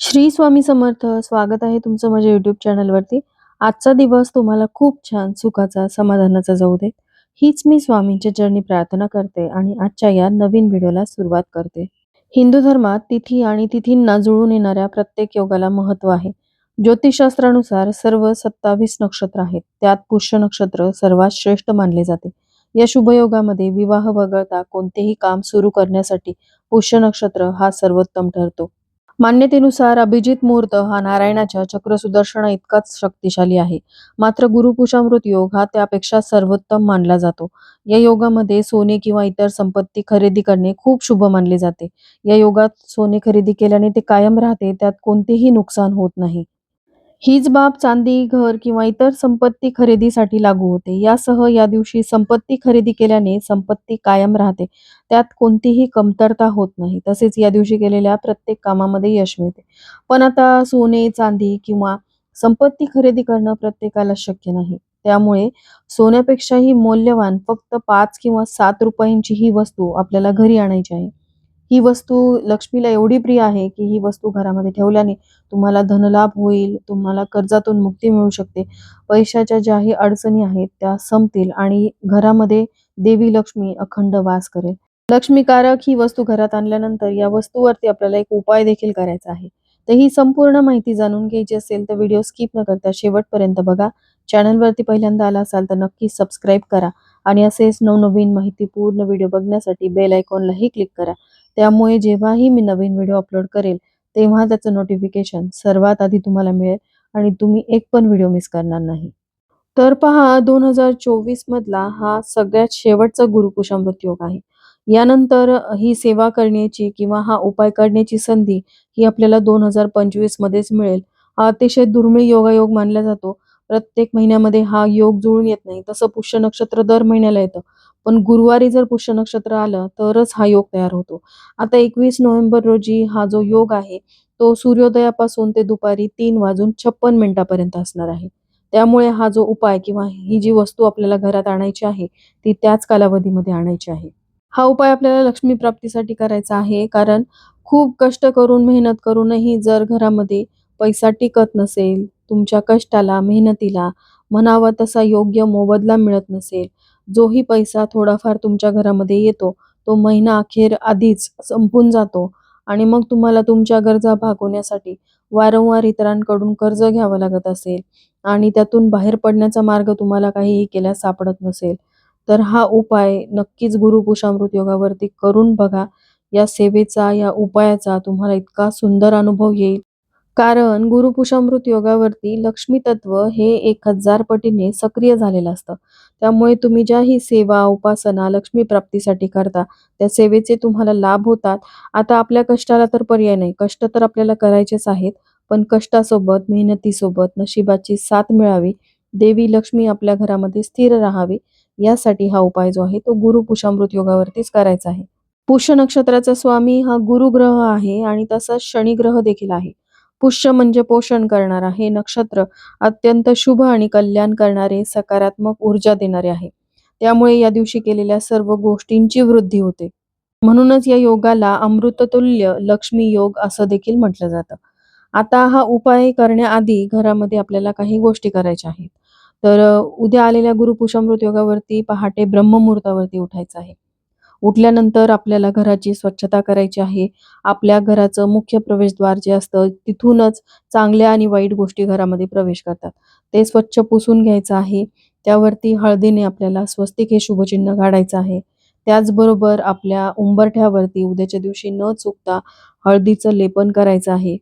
श्री स्वामी समर्थ स्वागत आहे तुमचं माझ्या युट्यूब चॅनलवरती आजचा दिवस तुम्हाला खूप छान सुखाचा समाधानाचा जाऊ दे. हीच मी स्वामींच्या चरणी प्रार्थना करते आणि आजच्या या नवीन व्हिडिओला सुरुवात करते. हिंदू धर्मात तिथी आणि तिथींना जुळून येणाऱ्या प्रत्येक योगाला महत्त्व आहे. ज्योतिषशास्त्रानुसार सर्व सत्तावीस नक्षत्र आहेत. त्यात पुष्य नक्षत्र सर्वात श्रेष्ठ मानले जाते. या शुभयोगामध्ये विवाह वगळता कोणतेही काम सुरू करण्यासाठी पुष्य नक्षत्र हा सर्वोत्तम ठरतो. मान्यतेनुसार अभिजित मुहूर्त हा नारायणाच्या चक्र सुदर्शना इतकाच शक्तिशाली आहे. मात्र गुरुकुशामृत योग हा त्यापेक्षा सर्वोत्तम मानला जातो. या योगामध्ये सोने किंवा इतर संपत्ती खरेदी करणे खूप शुभ मानले जाते. या योगात सोने खरेदी केल्याने ते कायम राहते त्यात कोणतेही नुकसान होत नाही. हीच बाब चांदी घर किंवा इतर संपत्ती खरेदीसाठी लागू होते. यासह या दिवशी संपत्ती खरेदी केल्याने संपत्ती कायम राहते. त्यात कोणतीही कमतरता होत नाही. तसेच या दिवशी केलेल्या प्रत्येक कामामध्ये यश मिळते. पण आता सोने चांदी किंवा संपत्ती खरेदी करणं प्रत्येकाला शक्य नाही. त्यामुळे सोन्यापेक्षाही मौल्यवान फक्त पाच किंवा सात रुपयांची ही वस्तू आपल्याला घरी आणायची आहे. ही वस्तू लक्ष्मीला एवढी प्रिय आहे की ही वस्तू घरामध्ये ठेवल्याने तुम्हाला धनलाभ होईल तुम्हाला कर्जातून मुक्ती मिळू शकते. पैशाच्या ज्याही अडचणी आहेत त्या संपतील आणि घरामध्ये देवी लक्ष्मी अखंड वास करेल. लक्ष्मीकारक ही वस्तू घरात आणल्यानंतर या वस्तूवरती आपल्याला एक उपाय देखील करायचा आहे. तर ही संपूर्ण माहिती जाणून घ्यायची असेल तर व्हिडिओ स्किप न करता शेवटपर्यंत बघा. चॅनलवरती पहिल्यांदा आला असाल तर नक्की सबस्क्राईब करा आणि असेच नवनवीन माहितीपूर्ण व्हिडिओ बघण्यासाठी बेल आयकॉनलाही क्लिक करा. त्यामुळे जेव्हाही मी नवीन व्हिडिओ अपलोड करेल तेव्हा त्याचं नोटिफिकेशन सर्वात आधी तुम्हाला मिळेल आणि तुम्ही एक पण व्हिडिओ मिस करणार नाही. तर पहा दोन हजार चोवीस मधला हा सगळ्यात शेवटचा गुरुपुषामृत योग आहे. यानंतर ही सेवा करण्याची किंवा हा उपाय करण्याची संधी ही आपल्याला दोन हजार पंचवीस मध्येच मिळेल. अतिशय दुर्मिळ योगायोग मानला जातो. प्रत्येक महिन्यामध्ये हा योग जुळून येत नाही. तसं पुष्य नक्षत्र दर महिन्याला येतं. पण गुरुवारी जर पुष्य नक्षत्र आलं तरच हा योग तयार होतो. आता एकवीस नोव्हेंबर रोजी हा जो योग आहे तो सूर्योदयापासून ते दुपारी तीन वाजून छप्पन मिनिटापर्यंत असणार आहे. त्यामुळे हा जो उपाय किंवा ही जी वस्तू आपल्याला घरात आणायची आहे ती त्याच कालावधीमध्ये आणायची आहे. हा उपाय आपल्याला लक्ष्मी प्राप्तीसाठी करायचा आहे कारण खूप कष्ट करून मेहनत करूनही जर घरामध्ये पैसा टिकत नसेल तुमच्या कष्टाला मेहनतीला म्हणावा तसा योग्य मोबदला मिळत नसेल. जोही पैसा थोडाफार तुमच्या घरामध्ये येतो तो महिना अखेर आधीच संपून जातो आणि मग तुम्हाला तुमच्या गरजा भागवण्यासाठी वारंवार इतरांकडून कर्ज घ्यावं लागत असेल आणि त्यातून बाहेर पडण्याचा मार्ग तुम्हाला काहीही केल्यास सापडत नसेल. तर हा उपाय नक्कीच गुरुपुषामृत योगावरती करून बघा. या सेवेचा या उपायाचा तुम्हाला इतका सुंदर अनुभव येईल. कारण गुरुपुषामृत योगावरती लक्ष्मी तत्व हे एक हजार पटीने सक्रिय झालेलं असतं. त्यामुळे तुम्ही ज्या ही सेवा उपासना लक्ष्मी प्राप्तीसाठी करता त्या सेवेचे तुम्हाला लाभ होतात. आता आपल्या कष्टाला तर पर्याय नाही. कष्ट तर आपल्याला करायचेच आहेत पण कष्टासोबत मेहनतीसोबत नशिबाची साथ मिळावी. देवी लक्ष्मी आपल्या घरामध्ये स्थिर राहावी. यासाठी हा उपाय जो आहे तो गुरु पुषामृत योगावरतीच करायचा आहे. पुष्य नक्षत्राचा स्वामी हा गुरुग्रह आहे आणि तसाच शनिग्रह देखील आहे. पुष्य म्हणजे पोषण करणारा हे नक्षत्र अत्यंत शुभ आणि कल्याण करणारे सकारात्मक ऊर्जा देणारे आहे. त्यामुळे या दिवशी केलेल्या सर्व गोष्टींची वृद्धी होते. म्हणूनच या योगाला अमृततुल्य लक्ष्मी योग असं देखील म्हटलं जातं. आता हा उपाय करण्याआधी घरामध्ये आपल्याला काही गोष्टी करायच्या आहेत. तर उद्या आलेल्या गुरुपुषामृत योगावरती पहाटे ब्रह्ममुहूर्तावरती उठायचं आहे. उठल्यानंतर आपल्याला घराची स्वच्छता करायची आहे. आपल्या घराचं मुख्य प्रवेशद्वार जे असतं तिथूनच चांगल्या आणि वाईट गोष्टी घरामध्ये प्रवेश करतात. ते स्वच्छ पुसून घ्यायचं आहे. त्यावरती हळदीने आपल्याला स्वस्तिक हे शुभचिन्ह काढायचं आहे. त्याचबरोबर आपल्या उंबरठ्यावरती उद्याच्या दिवशी न चुकता हळदीचं लेपन करायचं आहे.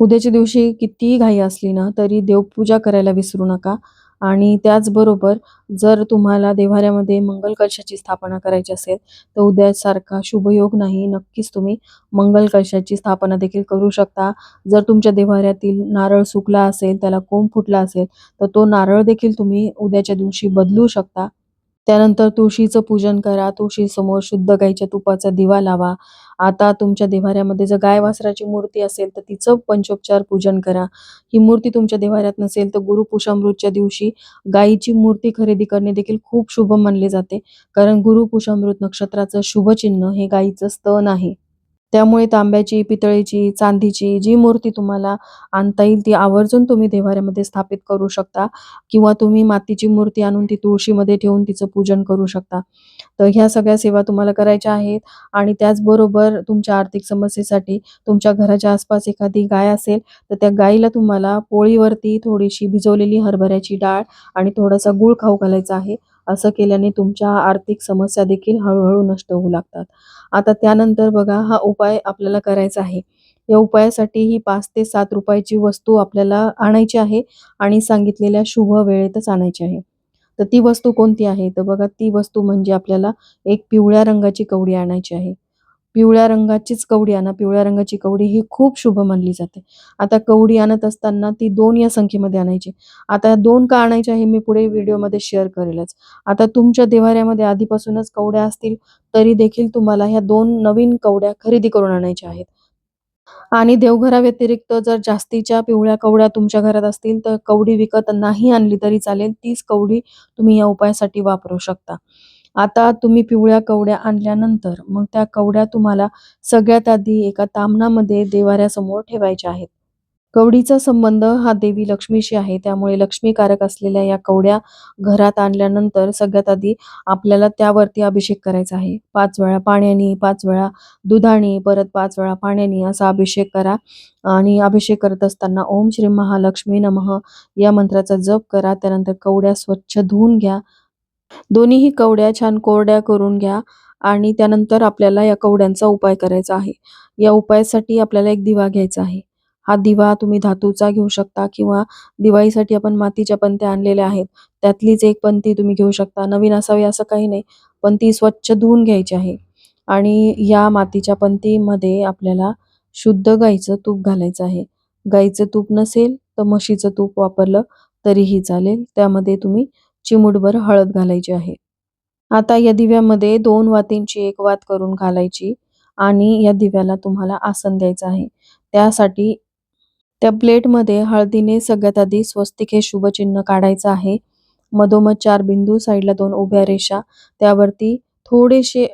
उद्याच्या दिवशी कितीही घाई असली ना तरी देवपूजा करायला विसरू नका. आणि त्याचबरोबर जर तुम्हाला देव्हाऱ्यामध्ये मंगल कलशाची स्थापना करायची असेल तर उद्यासारखा शुभयोग नाही. नक्कीच तुम्ही मंगल कलशाची स्थापना देखील करू शकता. जर तुमच्या देव्हाऱ्यातील नारळ सुकला असेल त्याला कोंब फुटला असेल तर तो नारळ देखील तुम्ही उद्याच्या दिवशी बदलू शकता. त्यानंतर तुळशीचं पूजन करा तुळशीसमोर शुद्ध गाईच्या तुपाचा दिवा लावा. आता तुमच्या देवाऱ्यामध्ये जर गाय वासराची मूर्ती असेल तर तिचं पंचोपचार पूजन करा. ही मूर्ती तुमच्या देवाऱ्यात नसेल तर गुरुपुषामृतच्या दिवशी गायीची मूर्ती खरेदी करणे देखील खूप शुभ मानले जाते. कारण गुरुपुषामृत नक्षत्राचं शुभचिन्ह हे गायीचं स्तन आहे. त्यामुळे तांब्याची, पितळेची, चांदीची जी मूर्ती तुम्हाला आणता येईल ती आवर्जून तुम्ही देव्हाऱ्यामध्ये स्थापित करू शकता किंवा तुम्ही मातीची मूर्ती आणून ती तुळशीमध्ये ठेवून तिचं पूजन करू शकता. तर ह्या सगळ्या सेवा तुम्हाला करायच्या आहेत आणि त्याचबरोबर तुमच्या आर्थिक समस्येसाठी तुमच्या घराच्या आसपास एखादी गाय असेल तर त्या गायीला तुम्हाला पोळीवरती थोडीशी भिजवलेली हरभऱ्याची डाळ आणि थोडासा गूळ खाऊ घालायचा आहे. असं केल्याने तुमच्या आर्थिक समस्या देखील हळूहळू नष्ट होऊ लागतात. आता त्यानंतर बघा हा उपाय आपल्याला करायचा आहे. या उपायासाठी ही पाच ते सात रुपयाची वस्तू आपल्याला आणायची आहे आणि सांगितलेल्या शुभ वेळेतच आणायची आहे. तर ती वस्तू कोणती आहे? तर बघा ती वस्तू म्हणजे आपल्याला एक पिवळ्या रंगाची कवडी आणायची आहे. पिवळ्या रंगाचीच कवडी आणा. पिवळ्या रंगाची कवडी ही खूप शुभ मानली जाते. आता कवडी आणत असताना ती दोन या संख्येमध्ये आणायची. आता दोन का आणायच्या हे मी पुढे व्हिडिओमध्ये शेअर करेलच. आता तुमच्या देवाऱ्यामध्ये आधीपासूनच कवड्या असतील तरी देखील तुम्हाला ह्या दोन नवीन कवड्या खरेदी करून आणायच्या आहेत. आणि देवघराव्यतिरिक्त जर जास्तीच्या पिवळ्या कवड्या तुमच्या घरात असतील तर कवडी विकत नाही आणली तरी चालेल. तीच कवडी तुम्ही या उपायासाठी वापरू शकता. आता तुम्ही पिवळ्या कवड्या आणल्यानंतर मग त्या कवड्या तुम्हाला सगळ्यात आधी एका तामणामध्ये देवाऱ्यासमोर ठेवायच्या आहेत. कवडीचा संबंध हा देवी लक्ष्मीशी आहे. त्यामुळे लक्ष्मीकारक असलेल्या या कवड्या घरात आणल्यानंतर सगळ्यात आधी आपल्याला त्यावरती अभिषेक करायचा आहे. पाच वेळा पाण्याने, पाच वेळा दुधाने, परत पाच वेळा पाण्याने असा अभिषेक करा आणि अभिषेक करत असताना ओम श्री महालक्ष्मी नमः या मंत्राचा जप करा. त्यानंतर कवड्या स्वच्छ धुवून घ्या. दोन्हीही कवड्या छान कोरड्या करून घ्या आणि त्यानंतर आपल्याला या कवड्यांचा उपाय करायचा आहे. या उपायासाठी आपल्याला एक दिवा घ्यायचा आहे. हा दिवा तुम्ही धातूचा घेऊ शकता किंवा दिवाळीसाठी आपण मातीच्या पंत्या आणलेल्या आहेत, त्यातलीच एक पंती तुम्ही घेऊ शकता. नवीन असावी असं काही नाही, पण ती स्वच्छ धुवून घ्यायची आहे आणि या मातीच्या पंतीमध्ये आपल्याला शुद्ध गाईचं तूप घालायचं आहे. गाईचं तूप नसेल तर म्हशीचं तूप वापरलं तरीही चालेल. त्यामध्ये तुम्ही चिमूटभर हळद घालायची आहे. आता या दिव्यामध्ये दोन वातींची एक वात करून घालायची आणि या दिव्याला तुम्हाला आसन द्यायचं आहे. त्यासाठी त्या प्लेटमध्ये हळदीने सगळ्यात आधी स्वस्तिक हे शुभचिन्ह काढायचं आहे. मधोमध चार बिंदू, साईडला दोन उभ्या रेषा, त्यावरती थोडेसे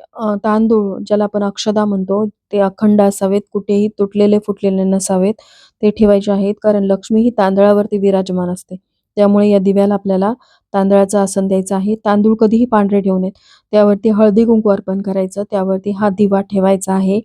तांदूळ ज्याला आपण अक्षदा म्हणतो ते अखंड असावेत, कुठेही तुटलेले फुटलेले नसावेत ते ठेवायचे आहेत. कारण लक्ष्मी ही तांदळावरती विराजमान असते. त्यामुळे या दिव्याला आपल्याला तांदळाचं आसन द्यायचं आहे. तांदूळ कधीही पांढरे ठेवू नयेत. त्यावरती हळदी-कुंकू अर्पण करायचं. त्यावरती हा दिवा ठेवायचा आहे.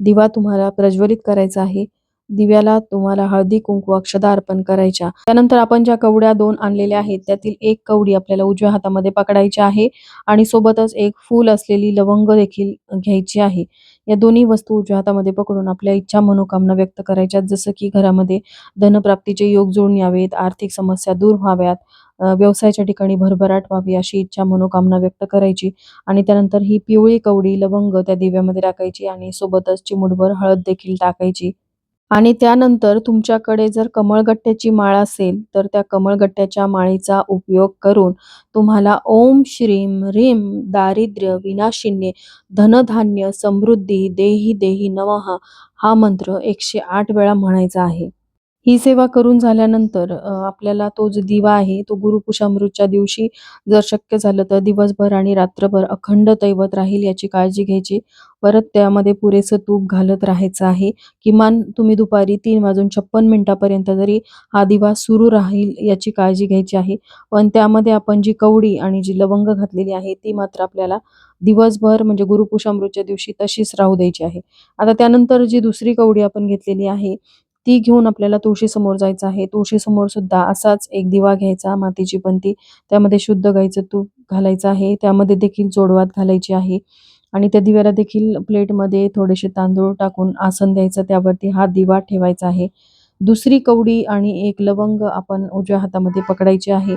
दिवा तुम्हाला प्रज्वलित करायचा आहे. दिव्याला तुम्हाला हळदी-कुंकू, अक्षदा अर्पण करायच्या. त्यानंतर आपण ज्या कवड्या दोन आणलेल्या आहेत त्यातील एक कवडी आपल्याला उजव्या हातामध्ये पकडायची आहे आणि सोबतच एक फूल असलेली लवंग देखील घ्यायची आहे. या दोन्ही वस्तू उजव्या हातामध्ये पकडून आपल्या इच्छा मनोकामना व्यक्त करायच्या. जसं की घरामध्ये धनप्राप्तीचे योग जुळून यावेत, आर्थिक समस्या दूर व्हाव्यात, व्यवसायाच्या ठिकाणी भरभराट व्हावी अशी इच्छा मनोकामना व्यक्त करायची आणि त्यानंतर ही पिवळी कवडी, लवंग त्या दिव्यामध्ये टाकायची आणि सोबतच चिमुटभर हळद देखील टाकायची. आणि त्यानंतर तुमच्याकडे जर कमळगट्ट्याची माळ असेल तर त्या कमळगट्ट्याच्या माळीचा उपयोग करून तुम्हाला ओम श्रीम ह्रीम दारिद्र्य विनाशिन्ये धनधान्य समृद्धी देही देही नमः हा मंत्र 108 वेळा म्हणायचा आहे. ही सेवा करून झाल्यानंतर आपल्याला तो जो दिवा आहे तो गुरुपुषामृतच्या दिवशी जर शक्य झालं तर दिवसभर आणि रात्रभर अखंड तैवत राहील याची काळजी घ्यायची. परत त्यामध्ये पुरेसं तूप घालत राहायचं आहे. किमान तुम्ही दुपारी तीन वाजून 56 मिनिटापर्यंत जरी हा दिवा सुरू राहील याची काळजी घ्यायची आहे. पण त्यामध्ये आपण जी कवडी आणि जी लवंग घातलेली आहे ती मात्र आपल्याला दिवसभर म्हणजे गुरुपुषामृतच्या दिवशी तशीच राहू द्यायची आहे. आता त्यानंतर जी दुसरी कवडी आपण घेतलेली आहे ती घेऊन आपल्याला तुळशीसमोर जायचं आहे. तुळशीसमोर सुद्धा असाच एक दिवा घ्यायचा, मातीची पंती, त्यामध्ये शुद्ध गाईचं तूप घालायचं आहे. त्यामध्ये देखील जोडवात घालायची आहे आणि त्या दिव्याला देखील प्लेटमध्ये थोडेसे तांदूळ टाकून आसन द्यायचं. त्यावरती हा दिवा ठेवायचा आहे. दुसरी कवडी आणि एक लवंग आपण उजव्या हातामध्ये पकडायची आहे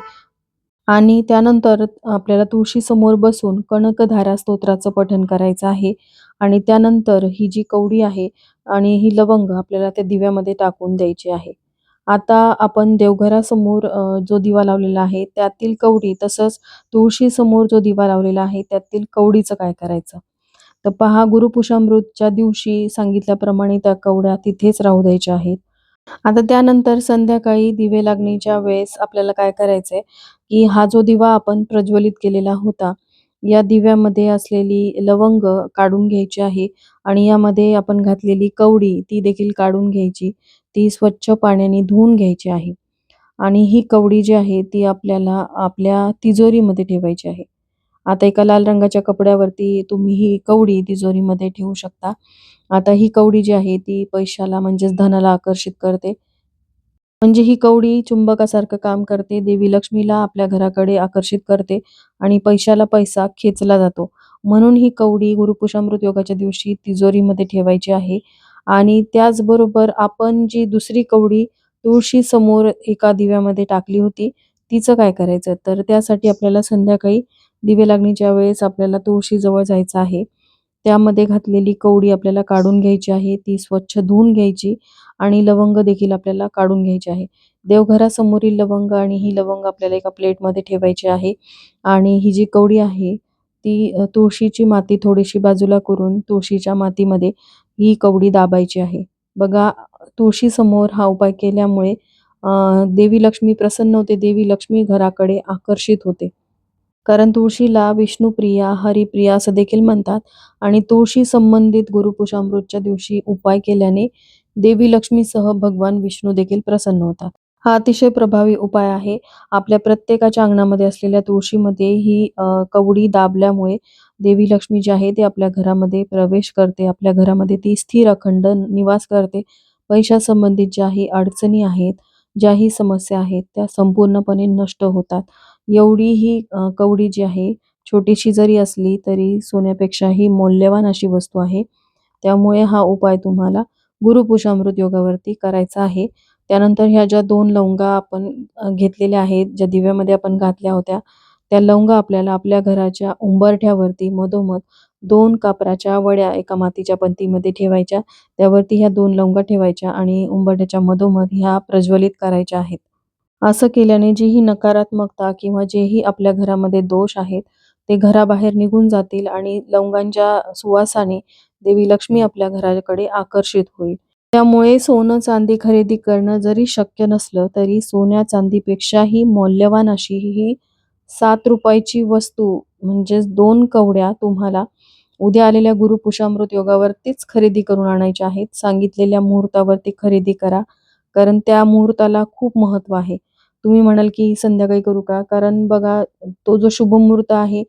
आणि त्यानंतर आपल्याला तुळशीसमोर बसून कणकधारा स्तोत्राचं पठण करायचं आहे आणि त्यानंतर ही जी कवडी आहे आणि ही लवंग आपल्याला त्या दिव्यामध्ये टाकून द्यायची आहे. आता आपण देवघरासमोर जो दिवा लावलेला आहे त्यातील कवडी तसंच तुळशीसमोर जो दिवा लावलेला आहे त्यातील कवडीचं काय करायचं? तर पहा गुरुपुषामृतच्या दिवशी सांगितल्याप्रमाणे त्या कवड्या तिथेच राहू द्यायच्या आहेत. आता त्यानंतर संध्याकाळी दिवे लागणीच्या वेळेस आपल्याला काय करायचंय, की हा जो दिवा आपण प्रज्वलित केलेला होता या दिव्यामध्ये असलेली लवंग काढून घ्यायची आहे आणि यामध्ये आपण घातलेली कवडी ती देखील काढून घ्यायची. ती स्वच्छ पाण्याने धुवून घ्यायची आहे. आणि ही कवडी जी आहे ती आपल्याला आपल्या तिजोरीमध्ये ठेवायची आहे. आता एका लाल रंगाच्या कपड्यावरती तुम्ही ही कवडी तिजोरीमध्ये ठेवू शकता. आता ही कवडी जी आहे ती पैशाला म्हणजेच धनाला आकर्षित करते. म्हणजे ही कवडी चुंबकासारखं काम करते देवी लक्ष्मीला आपल्या घराकडे आकर्षित करते आणि पैशाला पैसा खेचला जातो. म्हणून ही कवडी गुरुपुषामृत योगाच्या दिवशी तिजोरीमध्ये ठेवायची आहे आणि त्याचबरोबर आपण जी दुसरी कवडी तुळशी समोर एका दिव्यामध्ये टाकली होती तिचं काय करायचं? तर त्यासाठी आपल्याला संध्याकाळी दिवे लागणीच्या वेळेस आपल्याला तुळशी जवळ जायचं आहे. त्यामध्ये घातलेली कवडी आपल्याला काढून घ्यायची आहे ती स्वच्छ धुवून घ्यायची आणि लवंग देखील आपल्याला काढून घ्यायची आहे. देवघरासमोरील लवंग आणि ही लवंग आपल्याला एका प्लेटमध्ये ठेवायची आहे. आणि ही जी कवडी आहे ती तुळशीची माती थोडीशी बाजूला करून तुळशीच्या मातीमध्ये ही कवडी दाबायची आहे. बघा तुळशी समोर हा उपाय केल्यामुळे देवी लक्ष्मी प्रसन्न होते देवी लक्ष्मी घराकडे आकर्षित होते. कारण तुळशीला विष्णुप्रिया हरिप्रिया असं देखील म्हणतात. आणि तुळशी संबंधित गुरुपुषामृतच्या दिवशी उपाय केल्याने देवी लक्ष्मीसह भगवान विष्णू देखील प्रसन्न होतात. हा अतिशय प्रभावी उपाय आहे. आपल्या प्रत्येकाच्या अंगणामध्ये असलेल्या तुळशीमध्ये ही कवडी दाबल्यामुळे देवी लक्ष्मी जी आहे ती आपल्या घरामध्ये प्रवेश करते. आपल्या घरामध्ये ती स्थिर अखंड निवास करते. पैशासंबंधित ज्याही अडचणी आहेत ज्याही समस्या आहेत त्या संपूर्णपणे नष्ट होतात. एवढी ही कवडी जी आहे छोटीशी जरी असली तरी सोन्यापेक्षाही मौल्यवान अशी वस्तू आहे. त्यामुळे हा उपाय तुम्हाला गुरुपुषामृत योगावरती करायचा आहे. त्यानंतर ह्या ज्या दोन लवंगा आपण घेतलेल्या आहेत ज्या दिव्यामध्ये आपण घातल्या होत्या त्या लवंगा आपल्याला आपल्या घराच्या उंबरठ्यावरती मधोमध दोन कापराच्या वड्या एका मातीच्या पंतीमध्ये ठेवायच्या. त्यावरती ह्या दोन लवंगा ठेवायच्या आणि उंबरठ्याच्या मधोमध ह्या प्रज्वलित करायच्या आहेत. असं केल्याने जी ही नकारात्मकता किंवा जेही आपल्या घरामध्ये दोष आहेत ते घराबाहेर निघून जातील आणि लवंगांच्या सुवासाने देवी लक्ष्मी आपल्या घराकडे आकर्षित होईल. त्यामुळे सोनं चांदी खरेदी करणं जरी शक्य नसलं तरी सोन्या चांदीपेक्षाही मौल्यवान अशी ही सात रुपयाची वस्तू म्हणजेच दोन कवड्या तुम्हाला उद्या आलेल्या गुरुपुषामृत योगावरतीच खरेदी करून आणायच्या आहेत. सांगितलेल्या मुहूर्तावरती खरेदी करा कारण त्या मुहूर्ताला खूप महत्त्व आहे. तुम्ही म्हणाल की संध्याकाळी करू का? कारण बघा तो जो शुभ मुहूर्त आहे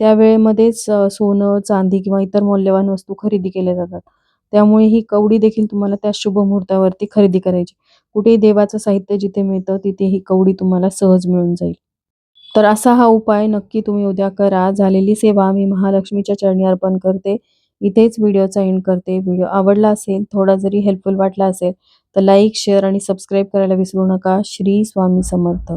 त्या वेळेमध्येच सोनं चांदी किंवा इतर मौल्यवान वस्तू खरेदी केल्या जातात. त्यामुळे ही कवडी देखील तुम्हाला त्या शुभ मुहूर्तावरती खरेदी करायची. कुठेही देवाचं साहित्य जिथे मिळतं तिथे ही कवडी तुम्हाला सहज मिळून जाईल. तर असा हा उपाय नक्की तुम्ही उद्या करा. झालेली सेवा मी महालक्ष्मीच्या चरणी अर्पण करते. इथेच व्हिडिओचा एंड करते. व्हिडिओ आवडला असेल थोडा जरी हेल्पफुल वाटला असेल तर लाईक शेअर आणि सबस्क्राईब करायला विसरू नका. श्री स्वामी समर्थ.